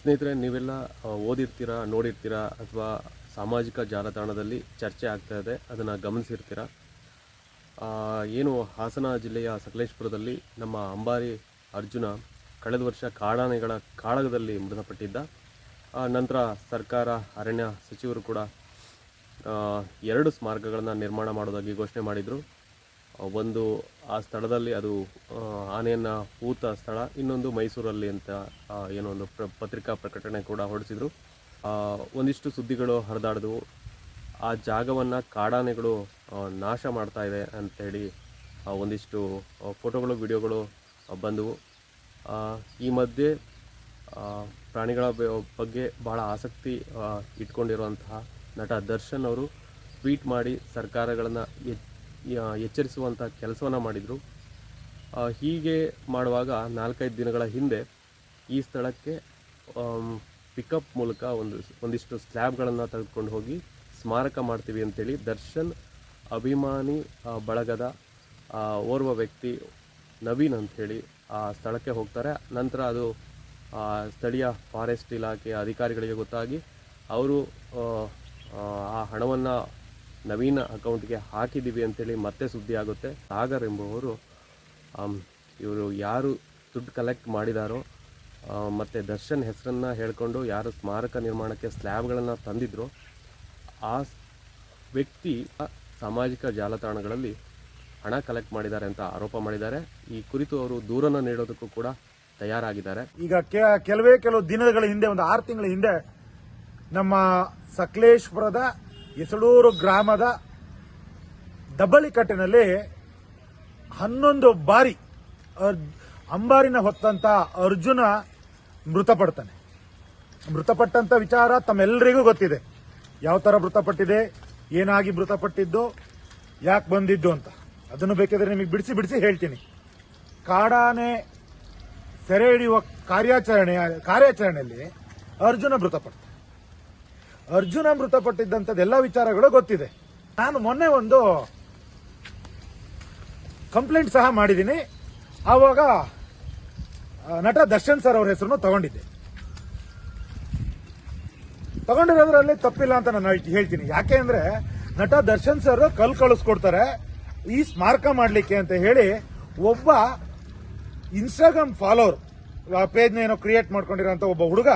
ಸ್ನೇಹಿತರೆ, ನೀವೆಲ್ಲ ಓದಿರ್ತೀರ, ನೋಡಿರ್ತೀರಾ, ಅಥವಾ ಸಾಮಾಜಿಕ ಜಾಲತಾಣದಲ್ಲಿ ಚರ್ಚೆ ಆಗ್ತಾ ಇದೆ, ಅದನ್ನು ಗಮನಿಸಿರ್ತೀರಾ? ಏನು ಹಾಸನ ಜಿಲ್ಲೆಯ ಸಕಲೇಶ್ಪುರದಲ್ಲಿ ನಮ್ಮ ಅಂಬಾರಿ ಅರ್ಜುನ ಕಳೆದ ವರ್ಷ ಕಾಡಾನೆಗಳ ಕಾಳಗದಲ್ಲಿ ಮೃತಪಟ್ಟಿದ್ದ ನಂತರ ಸರ್ಕಾರ, ಅರಣ್ಯ ಸಚಿವರು ಕೂಡ ಎರಡು ಸ್ಮಾರಕಗಳನ್ನು ನಿರ್ಮಾಣ ಮಾಡೋದಾಗಿ ಘೋಷಣೆ ಮಾಡಿದರು. ಒಂದು, ಆ ಸ್ಥಳದಲ್ಲಿ ಅದು ಆನೆಯನ್ನು ಹೂತ ಸ್ಥಳ, ಇನ್ನೊಂದು ಮೈಸೂರಲ್ಲಿ ಅಂತ ಏನೋ ಒಂದು ಪತ್ರಿಕಾ ಪ್ರಕಟಣೆ ಕೂಡ ಹೊರಡಿಸಿದರು. ಒಂದಿಷ್ಟು ಸುದ್ದಿಗಳು ಹರಿದಾಡಿದವು ಆ ಜಾಗವನ್ನು ಕಾಡಾನೆಗಳು ನಾಶ ಮಾಡ್ತಾ ಇದೆ ಅಂಥೇಳಿ ಒಂದಿಷ್ಟು ಫೋಟೋಗಳು, ವಿಡಿಯೋಗಳು ಬಂದವು. ಈ ಮಧ್ಯೆ ಪ್ರಾಣಿಗಳ ಬಗ್ಗೆ ಬಹಳ ಆಸಕ್ತಿ ಇಟ್ಕೊಂಡಿರುವಂತಹ ನಟ ದರ್ಶನ್ ಅವರು ಟ್ವೀಟ್ ಮಾಡಿ ಸರ್ಕಾರಗಳನ್ನು ಎಚ್ಚರಿಸುವಂಥ ಕೆಲಸವನ್ನು ಮಾಡಿದರು. ಹೀಗೆ ಮಾಡುವಾಗ ನಾಲ್ಕೈದು ದಿನಗಳ ಹಿಂದೆ ಈ ಸ್ಥಳಕ್ಕೆ ಪಿಕಪ್ ಮೂಲಕ ಒಂದು, ಒಂದಿಷ್ಟು ಸ್ಲ್ಯಾಬ್ಗಳನ್ನು ತೆಗೆದುಕೊಂಡು ಹೋಗಿ ಸ್ಮಾರಕ ಮಾಡ್ತೀವಿ ಅಂತೇಳಿ ದರ್ಶನ್, ಅಭಿಮಾನಿ ಬಳಗದ ಓರ್ವ ವ್ಯಕ್ತಿ ನವೀನ್ ಅಂಥೇಳಿ ಆ ಸ್ಥಳಕ್ಕೆ ಹೋಗ್ತಾರೆ. ನಂತರ ಅದು ಸ್ಥಳೀಯ ಫಾರೆಸ್ಟ್ ಇಲಾಖೆಯ ಅಧಿಕಾರಿಗಳಿಗೆ ಗೊತ್ತಾಗಿ ಅವರು ಆ ಹಣವನ್ನು ನವೀನ ಅಕೌಂಟ್ಗೆ ಹಾಕಿದ್ದೀವಿ ಅಂತೇಳಿ ಮತ್ತೆ ಸುದ್ದಿ ಆಗುತ್ತೆ. ಸಾಗರ್ ಎಂಬುವವರು ಇವರು ಯಾರು ದುಡ್ಡು ಕಲೆಕ್ಟ್ ಮಾಡಿದಾರೋ ಮತ್ತು ದರ್ಶನ್ ಹೆಸರನ್ನು ಹೇಳ್ಕೊಂಡು ಯಾರು ಸ್ಮಾರಕ ನಿರ್ಮಾಣಕ್ಕೆ ಸ್ಲ್ಯಾಬ್ಗಳನ್ನು ತಂದಿದ್ರು, ಆ ವ್ಯಕ್ತಿ ಸಾಮಾಜಿಕ ಜಾಲತಾಣಗಳಲ್ಲಿ ಹಣ ಕಲೆಕ್ಟ್ ಮಾಡಿದ್ದಾರೆ ಅಂತ ಆರೋಪ ಮಾಡಿದ್ದಾರೆ. ಈ ಕುರಿತು ಅವರು ದೂರನ್ನು ನೀಡೋದಕ್ಕೂ ಕೂಡ ತಯಾರಾಗಿದ್ದಾರೆ. ಈಗ ಕೆಲವೇ ಕೆಲವು ದಿನಗಳ ಹಿಂದೆ, ಒಂದು ಆರು ತಿಂಗಳ ಹಿಂದೆ ನಮ್ಮ ಸಕಲೇಶ್ಪುರದ ಎಸಳೂರು ಗ್ರಾಮದ ದಬ್ಬಳಿಕಟ್ಟಿನಲ್ಲಿ ಹನ್ನೊಂದು ಬಾರಿ ಅಂಬಾರಿನ ಹೊತ್ತಂತ ಅರ್ಜುನ ಮೃತಪಡ್ತಾನೆ. ಮೃತಪಟ್ಟಂತ ವಿಚಾರ ತಮ್ಮೆಲ್ಲರಿಗೂ ಗೊತ್ತಿದೆ. ಯಾವ ತರ ಮೃತಪಟ್ಟಿದೆ, ಏನಾಗಿ ಮೃತಪಟ್ಟಿದ್ದು, ಯಾಕೆ ಬಂದಿದ್ದು ಅಂತ. ಅದನ್ನು ಬೇಕಾದ್ರೆ ನಿಮಗೆ ಬಿಡಿಸಿ ಬಿಡಿಸಿ ಹೇಳ್ತೀನಿ. ಕಾಡಾನೆ ಸೆರೆ ಹಿಡಿಯುವ ಕಾರ್ಯಾಚರಣೆ ಕಾರ್ಯಾಚರಣೆಯಲ್ಲಿ ಅರ್ಜುನ ಮೃತಪಟ್ಟ ಅರ್ಜುನ ಮೃತಪಟ್ಟಿದ್ದಂಥದ್ದೆಲ್ಲ ವಿಚಾರಗಳು ಗೊತ್ತಿದೆ. ನಾನು ಮೊನ್ನೆ ಒಂದು ಕಂಪ್ಲೇಂಟ್ ಸಹ ಮಾಡಿದ್ದೀನಿ. ಆವಾಗ ನಟ ದರ್ಶನ್ ಸರ್ ಅವ್ರ ಹೆಸರನ್ನು ತಗೊಂಡಿದ್ದೆ. ತಗೊಂಡಿರೋದ್ರಲ್ಲಿ ತಪ್ಪಿಲ್ಲ ಅಂತ ನಾನು ಹೇಳ್ತೀನಿ. ಯಾಕೆ ಅಂದ್ರೆ ನಟ ದರ್ಶನ್ ಸರ್ ಕಲ್ ಕಳಿಸ್ಕೊಡ್ತಾರೆ. ಈ ಸ್ಮಾರಕ ಮಾಡ್ಲಿಕ್ಕೆ ಅಂತ ಹೇಳಿ ಒಬ್ಬ ಇನ್ಸ್ಟಾಗ್ರಾಮ್ ಫಾಲೋವರ್ ಪೇಜ್ನ ಏನೋ ಕ್ರಿಯೇಟ್ ಮಾಡ್ಕೊಂಡಿರೋ ಒಬ್ಬ ಹುಡುಗ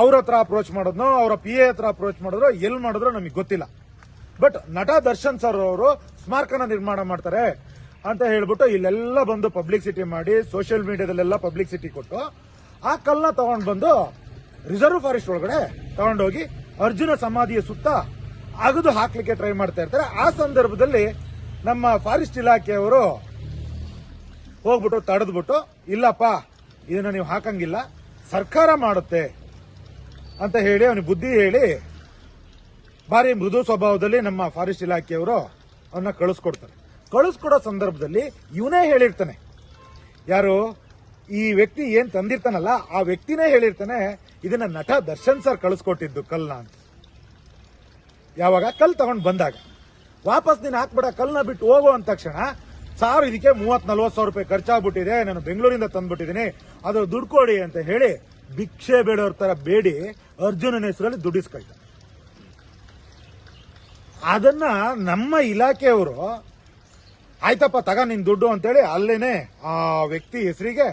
ಅವ್ರ ಹತ್ರ ಅಪ್ರೋಚ್ ಮಾಡೋದ್ನೋ, ಅವರ ಪಿ ಎ ಹತ್ರ ಅಪ್ರೋಚ್ ಮಾಡಿದ್ರು ಎಲ್ಲಿ ಮಾಡಿದ್ರು ನಮಗೆ ಗೊತ್ತಿಲ್ಲ. ಬಟ್ ನಟ ದರ್ಶನ್ ಸರ್ ಅವರು ಸ್ಮಾರಕನ ನಿರ್ಮಾಣ ಮಾಡ್ತಾರೆ ಅಂತ ಹೇಳ್ಬಿಟ್ಟು ಇಲ್ಲೆಲ್ಲ ಬಂದು ಪಬ್ಲಿಸಿಟಿ ಮಾಡಿ ಸೋಷಿಯಲ್ ಮೀಡಿಯಾದಲ್ಲೆಲ್ಲ ಪಬ್ಲಿಸಿಟಿ ಕೊಟ್ಟು, ಆ ಕಲ್ನ ತಗೊಂಡ್ ಬಂದು ರಿಸರ್ವ್ ಫಾರೆಸ್ಟ್ ಒಳಗಡೆ ತಗೊಂಡೋಗಿ ಅರ್ಜುನ ಸಮಾಧಿಯ ಸುತ್ತ ಅಗದು ಹಾಕ್ಲಿಕ್ಕೆ ಟ್ರೈ ಮಾಡ್ತಾ ಇರ್ತಾರೆ. ಆ ಸಂದರ್ಭದಲ್ಲಿ ನಮ್ಮ ಫಾರೆಸ್ಟ್ ಇಲಾಖೆಯವರು ಹೋಗ್ಬಿಟ್ಟು ತಡೆದ್ಬಿಟ್ಟು, ಇಲ್ಲಪ್ಪ, ಇದನ್ನ ನೀವು ಹಾಕಂಗಿಲ್ಲ, ಸರ್ಕಾರ ಮಾಡುತ್ತೆ ಅಂತ ಹೇಳಿ, ಅವನಿಗೆ ಬುದ್ಧಿ ಹೇಳಿ, ಭಾರಿ ಮೃದು ಸ್ವಭಾವದಲ್ಲಿ ನಮ್ಮ ಫಾರೆಸ್ಟ್ ಇಲಾಖೆಯವರು ಅವನ್ನ ಕಳಿಸ್ಕೊಡ್ತಾರೆ. ಕಳಿಸ್ಕೊಡೋ ಸಂದರ್ಭದಲ್ಲಿ ಇವನೇ ಹೇಳಿರ್ತಾನೆ. ಯಾರು? ಈ ವ್ಯಕ್ತಿ ಏನ್ ತಂದಿರ್ತಾನಲ್ಲ, ಆ ವ್ಯಕ್ತಿನೇ ಹೇಳಿರ್ತಾನೆ, ಇದನ್ನ ನಟ ದರ್ಶನ್ ಸರ್ ಕಳಿಸ್ಕೊಟ್ಟಿದ್ದು ಕಲ್ನ ಅಂತ. ಯಾವಾಗ? ಕಲ್ ತಗೊಂಡ್ ಬಂದಾಗ. ವಾಪಸ್ ನೀನು ಹಾಕ್ಬಿಡ, ಕಲ್ನ ಬಿಟ್ಟು ಹೋಗೋ ಅಂದ ತಕ್ಷಣ ಸಾವಿರ ಇದಕ್ಕೆ ಮೂವತ್ ನಲ್ವತ್ ಸಾವಿರ ರೂಪಾಯಿ ಖರ್ಚಾಗ್ಬಿಟ್ಟಿದೆ, ನಾನು ಬೆಂಗಳೂರಿಂದ ತಂದ್ಬಿಟ್ಟಿದ್ದೀನಿ ಅದು ದುಡ್ಕೊಡಿ ಅಂತ ಹೇಳಿ ಭಿಕ್ಷೆ ಬೇಡೋರ್ ತರ ಬೇಡಿ, ಅರ್ಜುನನ ಹೆಸರಲ್ಲಿ ದುಡ್ಡಿಸ್ಕೊಳ್ತಾರೆ ಅದನ್ನ ನಮ್ಮ ಇಲಾಖೆಯವರು, ಆಯ್ತಪ್ಪ, ತಗ ನಿನ್ ದುಡ್ಡು ಅಂತೇಳಿ ಅಲ್ಲೇನೆ ಆ ವ್ಯಕ್ತಿ ಹೆಸರಿಗೆ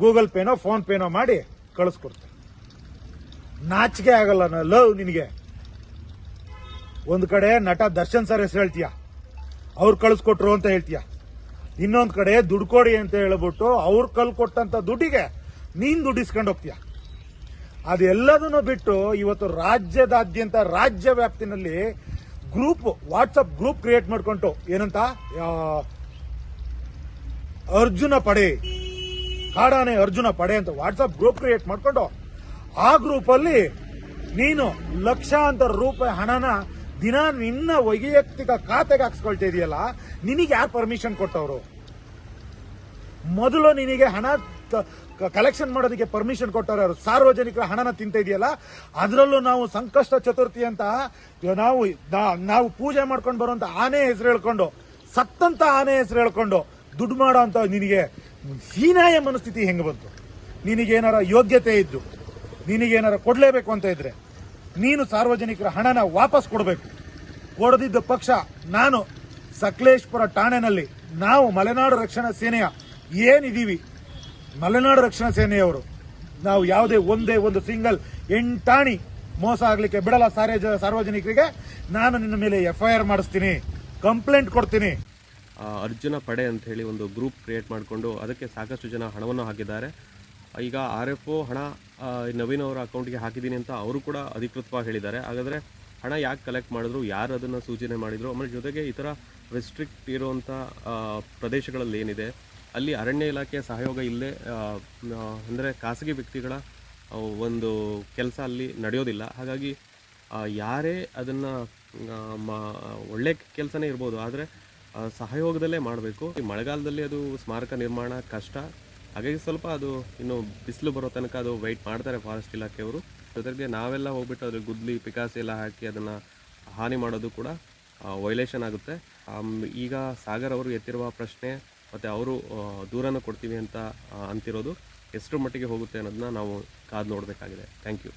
ಗೂಗಲ್ ಪೇನೋ, ಫೋನ್ ಪೇನೋ ಮಾಡಿ ಕಳಿಸ್ಕೊಡ್ತಾರೆ. ನಾಚಿಕೆ ಆಗಲ್ಲ ಲವ್ ನಿನಗೆ. ಒಂದು ಕಡೆ ನಟ ದರ್ಶನ್ ಸರ್ ಹೆಸರು ಹೇಳ್ತೀಯ? ಅವ್ರು ಕಳಿಸ್ಕೊಟ್ರು ಅಂತ ಹೇಳ್ತೀಯ? ಇನ್ನೊಂದು ಕಡೆ ದುಡ್ಡು ಕೊಡಿ ಅಂತ ಹೇಳ್ಬಿಟ್ಟು ಅವ್ರು ಕಲ್ ಕೊಟ್ಟಂತ ದುಡ್ಡಿಗೆ ನೀನ್ ದುಡ್ಡು ಇಸ್ಕೊಂಡು ಹೋಗ್ತೀಯ? ಅದೆಲ್ಲದನ್ನು ಬಿಟ್ಟು ಇವತ್ತು ರಾಜ್ಯದಾದ್ಯಂತ ರಾಜ್ಯ ವ್ಯಾಪ್ತಿನಲ್ಲಿ ಗ್ರೂಪ್ ವಾಟ್ಸಪ್ ಗ್ರೂಪ್ ಕ್ರಿಯೇಟ್ ಮಾಡ್ಕೊಂಡು ಏನಂತ? ಅರ್ಜುನ ಪಡೆ. ಕಾಡಾನೆ ಅರ್ಜುನ ಪಡೆ ಅಂತ ವಾಟ್ಸಪ್ ಗ್ರೂಪ್ ಕ್ರಿಯೇಟ್ ಮಾಡ್ಕೊಂಡು ಆ ಗ್ರೂಪ್ ಅಲ್ಲಿ ನೀನು ಲಕ್ಷಾಂತರ ರೂಪಾಯಿ ಹಣನ ದಿನ ನಿನ್ನ ವೈಯಕ್ತಿಕ ಖಾತೆಗೆ ಹಾಕ್ಸ್ಕೊಳ್ತಾ ಇದೆಯಲ್ಲ, ನಿನಗೆ ಯಾರು ಪರ್ಮಿಷನ್ ಕೊಟ್ಟವರು? ಮೊದಲು ನಿನಗೆ ಹಣ ಕಲೆಕ್ಷನ್ ಮಾಡೋದಕ್ಕೆ ಪರ್ಮಿಷನ್ ಕೊಟ್ಟವ್ರೆ ಅವರು ಸಾರ್ವಜನಿಕರ ಹಣನ ತಿಂತ ಇದೆಯಲ್ಲ? ಅದರಲ್ಲೂ ನಾವು ಸಂಕಷ್ಟ ಚತುರ್ಥಿ ಅಂತ ನಾವು ನಾವು ಪೂಜೆ ಮಾಡ್ಕೊಂಡು ಬರುವಂತ ಆನೆ ಹೆಸರು ಹೇಳ್ಕೊಂಡು, ಸತ್ತಂತ ಆನೆ ಹೆಸರು ಹೇಳ್ಕೊಂಡು ದುಡ್ಡು ಮಾಡೋ ಅಂತ ನಿನಗೆ ಹೀನಾಯ ಮನಸ್ಥಿತಿ ಹೆಂಗೆ ಬಂತು? ನಿನಗೇನಾರ ಯೋಗ್ಯತೆ ಇದ್ದು, ನಿನಗೇನಾರ ಕೊಡಲೇಬೇಕು ಅಂತ ಇದ್ರೆ ನೀನು ಸಾರ್ವಜನಿಕರ ಹಣನ ವಾಪಸ್ ಕೊಡಬೇಕು. ಕೊಡದಿದ್ದ ಪಕ್ಷ ನಾನು ಸಕಲೇಶ್ಪುರ ಠಾಣೆನಲ್ಲಿ ನಾವು ಮಲೆನಾಡು ರಕ್ಷಣಾ ಸೇನೆಯ ಏನಿದೀವಿ ಮಲೆನಾಡು ರಕ್ಷಣಾ ಸೇನೆಯವರು ನಾವು ಯಾವುದೇ ಒಂದೇ ಒಂದು ಸಿಂಗಲ್ ಎಂಟಾಣಿ ಮೋಸ ಆಗ್ಲಿಕ್ಕೆ ಬಿಡಲ್ಲ ಸಾರ್ವಜ- ಸಾರ್ವಜನಿಕರಿಗೆ. ನಾನು ನಿನ್ನ ಮೇಲೆ ಎಫ್ಐಆರ್ ಮಾಡಿಸ್ತೀನಿ. ಕಂಪ್ಲೇಂಟ್ ಕೊಡ್ತೀನಿ. ಅರ್ಜುನ ಪಡೆ ಅಂತ ಹೇಳಿ ಒಂದು ಗ್ರೂಪ್ ಕ್ರಿಯೇಟ್ ಮಾಡಿಕೊಂಡು ಅದಕ್ಕೆ ಸಾಕಷ್ಟು ಜನ ಹಣವನ್ನು ಹಾಕಿದ್ದಾರೆ. ಈಗ ಆರ್ ಎಫ್ ಒ ಹಣ ನವೀನ್ ಅವರ ಅಕೌಂಟ್ಗೆ ಹಾಕಿದ್ದೀನಿ ಅಂತ ಅವರು ಕೂಡ ಅಧಿಕೃತವಾಗಿ ಹೇಳಿದ್ದಾರೆ. ಹಾಗಾದರೆ ಹಣ ಯಾಕೆ ಕಲೆಕ್ಟ್ ಮಾಡಿದ್ರು, ಯಾರು ಅದನ್ನು ಸೂಚನೆ ಮಾಡಿದರು? ಆಮೇಲೆ ಜೊತೆಗೆ ಈ ಥರ ರೆಸ್ಟ್ರಿಕ್ಟ್ ಇರುವಂಥ ಪ್ರದೇಶಗಳಲ್ಲಿ ಏನಿದೆ? ಅಲ್ಲಿ ಅರಣ್ಯ ಇಲಾಖೆಯ ಸಹಯೋಗ ಇಲ್ಲೇ ಅಂದರೆ ಖಾಸಗಿ ವ್ಯಕ್ತಿಗಳ ಒಂದು ಕೆಲಸ ಅಲ್ಲಿ ನಡೆಯೋದಿಲ್ಲ. ಹಾಗಾಗಿ ಯಾರೇ ಅದನ್ನು ಒಳ್ಳೆ ಕೆಲಸನೇ ಇರ್ಬೋದು, ಆದರೆ ಸಹಯೋಗದಲ್ಲೇ ಮಾಡಬೇಕು. ಈ ಮಳೆಗಾಲದಲ್ಲಿ ಅದು ಸ್ಮಾರಕ ನಿರ್ಮಾಣ ಕಷ್ಟ. ಹಾಗಾಗಿ ಸ್ವಲ್ಪ ಅದು ಇನ್ನು ಬಿಸಿಲು ಬರೋ ತನಕ ಅದು ವೆಯ್ಟ್ ಮಾಡ್ತಾರೆ ಫಾರೆಸ್ಟ್ ಇಲಾಖೆಯವರು. ಜೊತೆಗೆ ನಾವೆಲ್ಲ ಹೋಗ್ಬಿಟ್ಟು ಅದ್ರ ಗುದ್ಲಿ, ಪಿಕಾಸಿ ಎಲ್ಲ ಹಾಕಿ ಅದನ್ನು ಹಾನಿ ಮಾಡೋದು ಕೂಡ ವೈಲೇಷನ್ ಆಗುತ್ತೆ. ಈಗ ಸಾಗರ್ ಅವರು ಎತ್ತಿರುವ ಪ್ರಶ್ನೆ ಮತ್ತು ಅವರು ದೂರನ ಕೊಡ್ತೀವಿ ಅಂತ ಅಂತಿರೋದು ಎಷ್ಟು ಮಟ್ಟಿಗೆ ಹೋಗುತ್ತೆ ಅನ್ನೋದನ್ನ ನಾವು ಕಾದು ನೋಡಬೇಕಾಗಿದೆ. Thank you.